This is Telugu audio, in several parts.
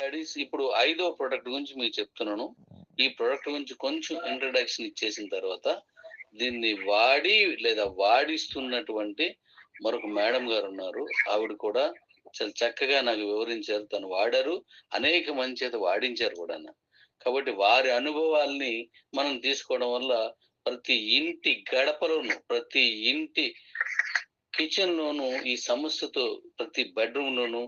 స్టడీస్ ఇప్పుడు ఐదో ప్రొడక్ట్ గురించి మీకు చెప్తున్నాను. ఈ ప్రొడక్ట్ గురించి కొంచెం ఇంట్రడక్షన్ ఇచ్చేసిన తర్వాత దీన్ని వాడి లేదా వాడిస్తున్నటువంటి మరొక మేడం గారు ఉన్నారు. ఆవిడ కూడా చాలా చక్కగా నాకు వివరించారు. తను వాడారు. అనేక మంది చేత వాడించారు కూడా కాబట్టి వారి అనుభవాల్ని మనం తీసుకోవడం వల్ల ప్రతి ఇంటి గడపలోను ప్రతి ఇంటి కిచెన్ లోను ఈ సమస్యతో ప్రతి బెడ్రూమ్ లోను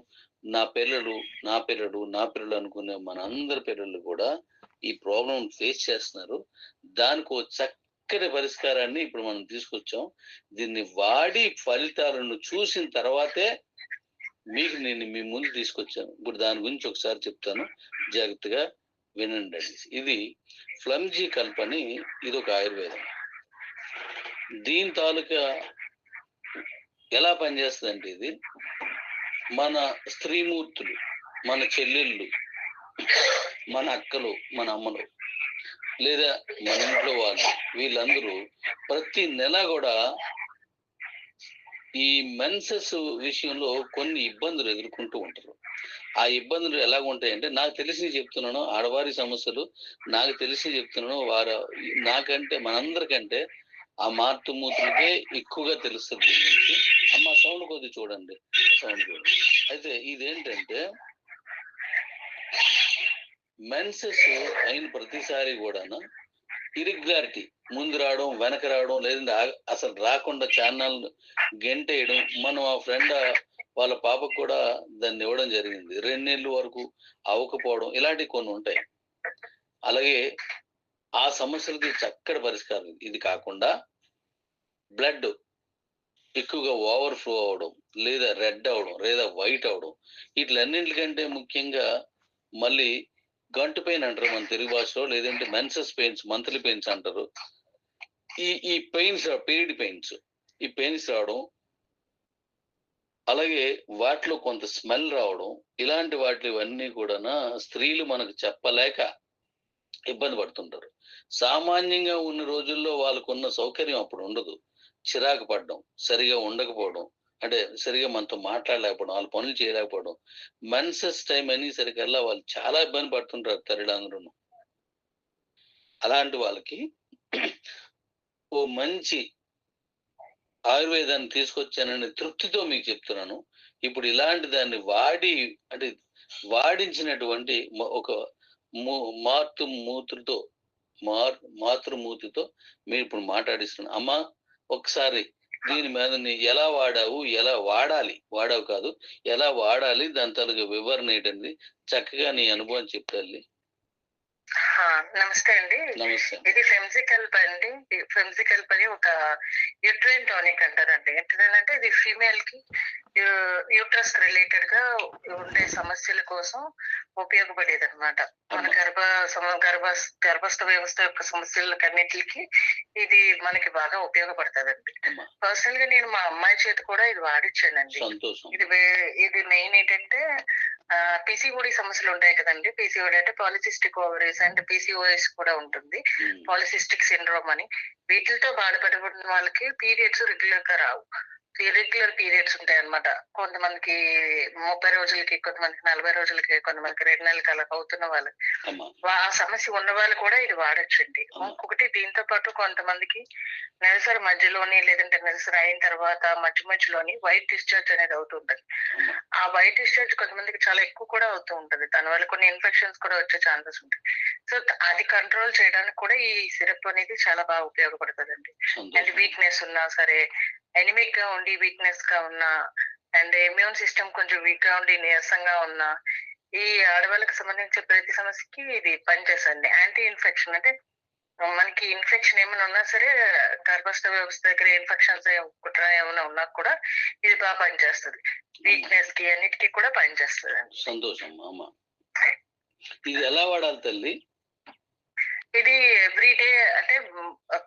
నా పిల్లలు నా పిల్లలు నా పిల్లలు అనుకునే మన అందరి పిల్లలు కూడా ఈ ప్రాబ్లం ఫేస్ చేస్తున్నారు. దానికి ఓ చక్కటి పరిష్కారాన్ని ఇప్పుడు మనం తీసుకొచ్చాం. దీన్ని వాడి ఫలితాలను చూసిన తర్వాతే మీకు నేను మీ ముందు తీసుకొచ్చాను. ఇప్పుడు దాని గురించి ఒకసారి చెప్తాను. జాగ్రత్తగా వినండి ఇది ఫ్లమ్జీ కల్పని ఇది ఒక ఆయుర్వేదం. దీని తాలూకా ఎలా పనిచేస్తుందంటే ఇది మన స్త్రీమూర్తులు మన చెల్లెళ్ళు మన అక్కలు మన అమ్మలు లేదా మన ఇంట్లో వాళ్ళు వీళ్ళందరూ ప్రతి నెల కూడా ఈ మెన్సెస్ విషయంలో కొన్ని ఇబ్బందులు ఎదుర్కొంటూ ఉంటారు. ఆ ఇబ్బందులు ఎలా ఉంటాయంటే నాకు తెలిసి చెప్తున్నాను ఆడవారి సమస్యలు నాకు తెలిసి చెప్తున్నాను వారు నాకంటే మనందరికంటే ఆ మార్తుమూతులకే ఎక్కువగా తెలుస్తుంది అమ్మ సౌండ్ కొద్ది చూడండి. అయితే ఇదేంటంటే మెన్సెస్ అయిన ప్రతిసారి కూడా ఇరిగ్యులారిటీ ముందు రావడం వెనక రావడం లేదంటే అసలు రాకుండా ఛానల్ గెంటేయడం. మనం ఆ ఫ్రెండ్ వాళ్ళ పాపకు కూడా దాన్ని ఇవ్వడం జరిగింది. రెండేళ్ళ వరకు అవ్వకపోవడం ఇలాంటివి కొన్ని ఉంటాయి. అలాగే ఆ సమస్యలకి చక్కటి పరిష్కారం ఇది. కాకుండా బ్లడ్ ఎక్కువగా ఓవర్ఫ్లో అవడం లేదా రెడ్ అవడం లేదా వైట్ అవడం వీటిలన్నింటికంటే ముఖ్యంగా మళ్ళీ గంటు పెయిన్ అంటారు మన తెలుగు భాషలో లేదంటే మెన్సెస్ పెయిన్స్ మంత్లీ పెయిన్స్ అంటారు. ఈ ఈ పెయిన్స్ పీరియడ్ పెయిన్స్ ఈ పెయిన్స్ రావడం అలాగే వాటిలో కొంత స్మెల్ రావడం ఇలాంటి వాటివన్నీ కూడా స్త్రీలు మనకు చెప్పలేక ఇబ్బంది పడుతుంటారు. సామాన్యంగా ఉన్న రోజుల్లో వాళ్ళకున్న సౌకర్యం అప్పుడు ఉండదు. చిరాకు పడడం సరిగా ఉండకపోవడం అంటే సరిగా మనతో మాట్లాడలేకపోవడం వాళ్ళ పనులు చేయలేకపోవడం మెన్సెస్ టైం అనేసరికల్లా వాళ్ళు చాలా ఇబ్బంది పడుతుంటారు తల్లిదండ్రులు అలాంటి వాళ్ళకి ఓ మంచి ఆయుర్వేదాన్ని తీసుకొచ్చానని తృప్తితో మీకు చెప్తున్నాను. ఇప్పుడు ఇలాంటి దాన్ని వాడి అంటే వాడించినటువంటి ఒక మూ- మాతృ మాతృమూతితో మీరు ఇప్పుడు మాట్లాడిస్తున్నాను అమ్మ ఒకసారి దీని మీద నీ ఎలా వాడావు ఎలా వాడాలి? వాడావు కాదు ఎలా వాడాలి? దాని తరగ వివరణ ఏంటండి? చక్కగా నీ అనుభవం చెప్తాలి నమస్తే అండి. ఇది ఫెమ్జికల్ అండి. ఫెమ్జికల్ పని ఒక యూట్రైన్ టానిక్ అంటారండి. ఏంటంటే ఇది ఫీమేల్కి యూట్రస్ రిలేటెడ్గా ఉండే సమస్యల కోసం ఉపయోగపడేది అనమాట మన గర్భ గర్భ గర్భస్థ వ్యవస్థ యొక్క సమస్యలకన్నిటికి ఇది మనకి బాగా ఉపయోగపడుతుందండి. పర్సనల్గా నేను మా అమ్మాయి చేతి కూడా ఇది వాడిచ్చానండి. ఇది ఇది మెయిన్ ఏంటంటే పిసిఓడి సమస్యలు ఉంటాయి కదండి. పిసిఓడి అంటే పాలిసిస్టిక్ ఓవరీస్ అండ్ పిసిఓఎస్ కూడా ఉంటుంది. ఉమ్, పాలిసిస్టిక్ సిండ్రోమ్ అని. వీటితో బాధపడిన వాళ్ళకి పీరియడ్స్ రెగ్యులర్గా రావు. ఇర్రెగ్యులర్ పీరియడ్స్ ఉంటాయి అన్నమాట. కొంతమందికి ముప్పై రోజులకి కొంతమందికి నలభై రోజులకి కొంతమందికి రెండు నెలలకి అలా అవుతున్న వాళ్ళకి అమ్మా. వా- ఆ సమస్య ఉన్న వాళ్ళు కూడా ఇది వాడొచ్చండి. ఇంకొకటి దీంతో పాటు కొంతమందికి నెలసరి మధ్యలోని లేదంటే నెలసరి అయిన తర్వాత మధ్య మధ్యలోని వైట్ డిశ్చార్జ్ అనేది అవుతుంటది అమ్మా. ఆ వైట్ డిశ్చార్జ్ కొంతమందికి చాలా ఎక్కువ కూడా అవుతూ ఉంటది. దానివల్ల కొన్ని ఇన్ఫెక్షన్స్ కూడా వచ్చే ఛాన్సెస్ ఉంటాయి. సో అది కంట్రోల్ చేయడానికి కూడా ఈ సిరప్ అనేది చాలా బాగా ఉపయోగపడుతుందండి. అండ్ సంతోషం వీక్నెస్ ఉన్నా సరే ఎనిమిక్గా ఉండి వీక్నెస్గా ఉన్నా అండ్ ఇమ్యూన్ సిస్టమ్ కొంచెం వీక్గా ఉండి నీరసంగా ఉన్నా ఈ ఆడవాళ్ళకి సంబంధించిన ప్రతి సమస్యకి ఇది పనిచేస్తుంది. యాంటీ ఇన్ఫెక్షన్ అంటే మనకి ఇన్ఫెక్షన్ ఏమైనా ఉన్నా సరే గర్భస్థ వ్యవస్థ దగ్గర ఇన్ఫెక్షన్స్ కుట్ర ఏమైనా ఉన్నా కూడా ఇది బాగా పనిచేస్తుంది. వీక్నెస్కి అన్నిటికీ కూడా పనిచేస్తుంది సంతోషం అమ్మా. ఇది ఎలా వాడాలి తల్లి? ఇది ఎవ్రీ డే అంటే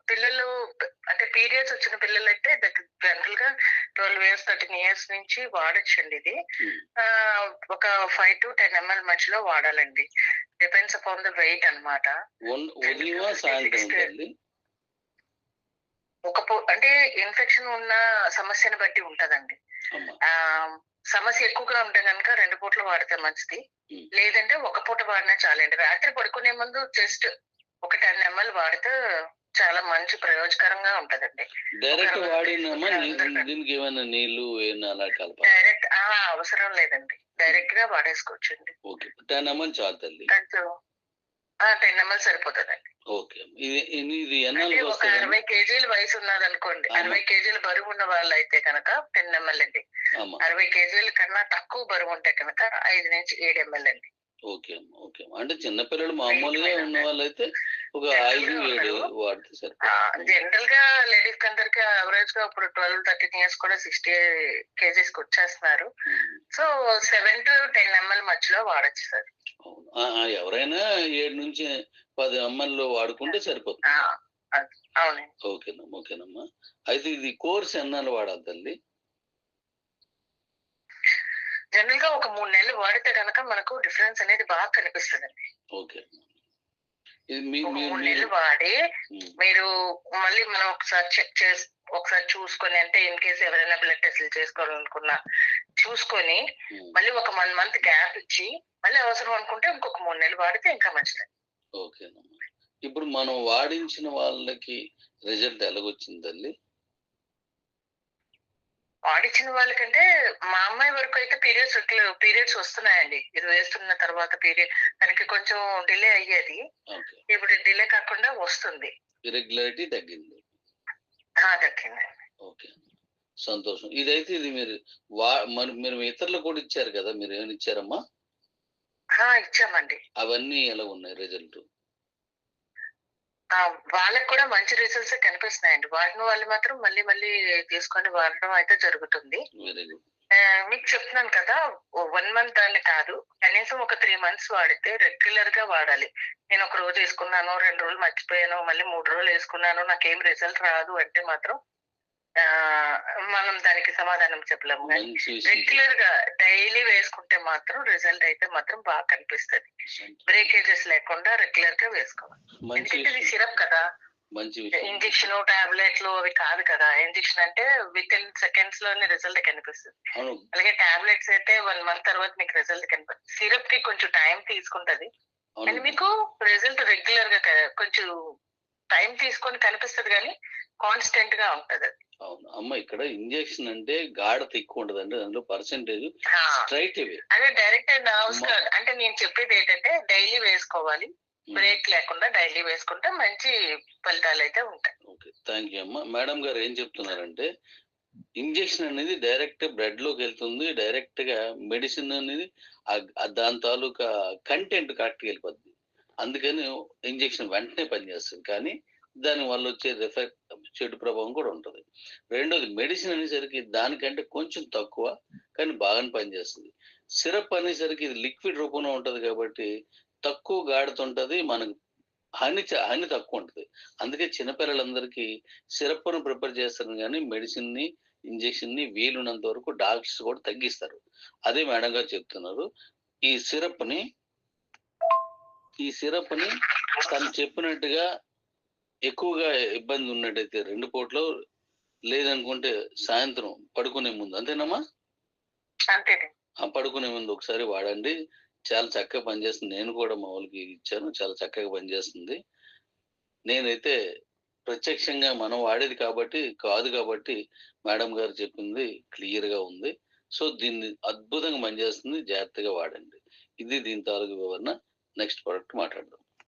పిల్లలు అంటే పీరియడ్స్ వచ్చిన పిల్లలు అయితే జనరల్గా ట్వెల్వ్ ఇయర్స్ థర్టీన్ ఇయర్స్ నుంచి వాడచ్చండి ఇది. ఆ, ఒక ఫైవ్ టు టెన్ ఎంఎల్ మధ్యలో వాడాలండి. డిపెండ్స్ అపాన్ ద వెయిట్ తల్లి ఒక అంటే ఇన్ఫెక్షన్ ఉన్న సమస్యను బట్టి ఉంటదండి. సమస్య ఎక్కువగా ఉంటే కనుక రెండు పూటలు వాడితే మంచిది. Hmm. లేదంటే ఒక పూట వాడినా చాలండి. రాత్రి పడుకునే ముందు జస్ట్ ఒక టెన్ ఎంఎల్ వాడితే చాలా మంచి ప్రయోజకరంగా ఉంటదండి. డైరెక్ట్ వాడినామా. దీనికి ఏమైనా నీళ్ళు ఏమైనా అలా కలపాలి డైరెక్ట్ ఆ అవసరం లేదండి. డైరెక్ట్గా వాడేసుకోవచ్చండి. ఓకే టెన్ ఎంఎల్ చాలు తల్లి. టెన్ ఎంఎల్ సరిపోతుందండి. ఓకే ఇది ఒక అరవై కేజీల వయసు ఉన్నది అనుకోండి. అరవై కేజీల బరువు ఉన్న వాళ్ళు అయితే కనుక టెన్ ఎంఎల్ అండి. అరవై కేజీల కన్నా తక్కువ బరువు ఉంటే కనుక ఐదు నుంచి ఏడు ఎంఎల్ అండి. ఓకే అమ్మా ఓకే అమ్మా. అంటే చిన్నపిల్లలు మామూలుగా ఉన్న వాళ్ళైతే ఒక ఐదు ఏడు వాడితే సరిపోతుంది. జనరల్గా లేడీస్ అందరికి అవరేజ్గా ఇప్పుడు ట్వెల్వ్ థర్టీన్ ఇయర్స్ కూడా సిక్స్టీ కేజీస్కి వచ్చేస్తున్నారు. So seven to ten ML మధ్యలో వాడచ్చు సార్. ఎవరైనా ఏడు నుంచి పది అమ్మల్లో వాడుకుంటే సరిపోతుంది. ఓకేనమ్మా ఓకేనమ్మా. అయితే ఇది కోర్స్ ఎన్నాళ్ళు వాడాలి తల్లి? జనరల్గా ఒక మూడు నెలలు వాడితే కనుక మనకు డిఫరెన్స్ అనేది బాగా కనిపిస్తుంది ఓకే. మూడు నెలలు వాడి మీరు మళ్ళీ మనం ఒకసారి చెక్ చేసి ఒకసారి చూసుకొని అంటే ఇన్ కేసు ఎవరైనా బ్లడ్ టెస్ట్లు చేసుకోవాలనుకున్నా చూసుకొని మళ్ళీ ఒక వన్ మంత్ గ్యాప్ ఇచ్చి మళ్ళీ అవసరం అనుకుంటే ఇంకొక మూడు నెలలు వాడితే ఇంకా మంచిది ఓకేనమ్మా. ఇప్పుడు మనం వాడించిన వాళ్ళకి రిజల్ట్ ఎలాగొచ్చింది తల్లి వాడిచ్చిన వాళ్ళకంటే మా అమ్మాయి వరకు అయితే పీరియడ్స్ పీరియడ్స్ వస్తున్నాయండి. ఇది వేస్తున్న తర్వాత పీరియడ్ తనకి కొంచెం డిలే అయ్యేది. ఇప్పుడు డిలే కాకుండా వస్తుంది. ఇరెగ్యులారిటీ తగ్గింది. దక్కింది ఓకే. సంతోషం. ఇదైతే ఇది మీరు మరి మీరు ఇతరులకు కూడా ఇచ్చారు కదా మీరు ఏమైనా ఇచ్చారమ్మా? ఇచ్చామండి. అవన్నీ ఎలా ఉన్నాయి రిజల్ట్? వాళ్ళకి కూడా మంచి రిజల్ట్స్ కనిపిస్తున్నాయండి. వాడిన వాళ్ళు మాత్రం మళ్ళీ మళ్ళీ తీసుకొని వాడడం అయితే జరుగుతుంది. మీకు చెప్తున్నాను కదా వన్ మంత్ అని కాదు కనీసం ఒక త్రీ మంత్స్ వాడితే రెగ్యులర్గా వాడాలి. నేను ఒక రోజు వేసుకున్నాను రెండు రోజులు మర్చిపోయాను మళ్ళీ మూడు రోజులు వేసుకున్నాను నాకేం రిజల్ట్ రాదు అంటే మాత్రం మనం దానికి సమాధానం చెప్పలేము కానీ రెగ్యులర్గా డైలీ వేసుకుంటే మాత్రం రిజల్ట్ అయితే మాత్రం బాగా కనిపిస్తుంది. బ్రేకేజెస్ లేకుండా రెగ్యులర్గా వేసుకోవాలి ఎందుకంటే ఇది సిరప్ కదా. ఇంజెక్షన్ టాబ్లెట్లు అవి కాదు కదా. ఇంజెక్షన్ అంటే విత్ ఇన్ సెకండ్స్లోనే రిజల్ట్ కనిపిస్తుంది. అలాగే టాబ్లెట్స్ అయితే వన్ మంత్ తర్వాత మీకు రిజల్ట్ కనిపిస్తుంది సిరప్కి కొంచెం టైం తీసుకుంటది. అండ్ మీకు రిజల్ట్ రెగ్యులర్గా కొంచెం టైం తీసుకొని కనిపిస్తుంది కానీ కాన్స్టెంట్గా ఉంటది అది. అవును. అమ్మ ఇక్కడ ఇంజెక్షన్ అంటే గాఢత ఎక్కువ ఉండదు అంటే దాంట్లో పర్సెంటేజ్ స్ట్రైట్ అవే అదే డైరెక్ట్. అంటే నేను చెప్పేది ఏంటంటే డైలీ వేసుకోవాలి. బ్రేక్ లేకుండా డైలీ వేసుకుంటే మంచి ఫలితాలు అయితే ఉంటాయి. ఓకే. థ్యాంక్ యూ అమ్మా. మేడం గారు ఏం చెప్తున్నారంటే ఇంజెక్షన్ అనేది డైరెక్ట్ బ్లడ్లోకి వెళ్తుంది. డైరెక్ట్గా మెడిసిన్ అనేది దాని తాలూకా కంటెంట్ కరెక్ట్ వెళ్ళిపోద్ది. అందుకని ఇంజెక్షన్ వెంటనే పనిచేస్తుంది. కానీ దాని వల్ల వచ్చే ఎఫెక్ట్ చెడు ప్రభావం కూడా ఉంటుంది. రెండోది మెడిసిన్ అనేసరికి దానికంటే కొంచెం తక్కువ కానీ బాగానే పనిచేస్తుంది. సిరప్ అనేసరికి ఇది లిక్విడ్ రూపంలో ఉంటుంది కాబట్టి తక్కువ గాఢత ఉంటుంది మనకు హాని చ- హాని తక్కువ ఉంటుంది. అందుకే చిన్నపిల్లలందరికీ సిరప్ను ప్రిపేర్ చేస్తారు కానీ మెడిసిన్ని ఇంజెక్షన్ని వీలున్నంత వరకు డాక్టర్స్ కూడా తగ్గిస్తారు. అదే మేడం గారు చెప్తున్నారు. ఈ సిరప్ని ఈ సిరప్ని తను చెప్పినట్టుగా ఎక్కువగా ఇబ్బంది ఉన్నట్టయితే రెండు పూటలు లేదనుకుంటే సాయంత్రం పడుకునే ముందు. అంతేనమ్మా? ఆ పడుకునే ముందు ఒకసారి వాడండి. చాలా చక్కగా పనిచేస్తుంది. నేను కూడా మా వాళ్ళకి ఇచ్చాను. చాలా చక్కగా పనిచేస్తుంది. నేనైతే ప్రత్యక్షంగా మనం వాడేది కాబట్టి కాదు కాబట్టి మేడం గారు చెప్పింది క్లియర్గా ఉంది. సో దీన్ని అద్భుతంగా పనిచేస్తుంది. జాగ్రత్తగా వాడండి. ఇది దీని తాలూకు వివరణ. నెక్స్ట్ ప్రోడక్ట్ మాట్లాడదాం.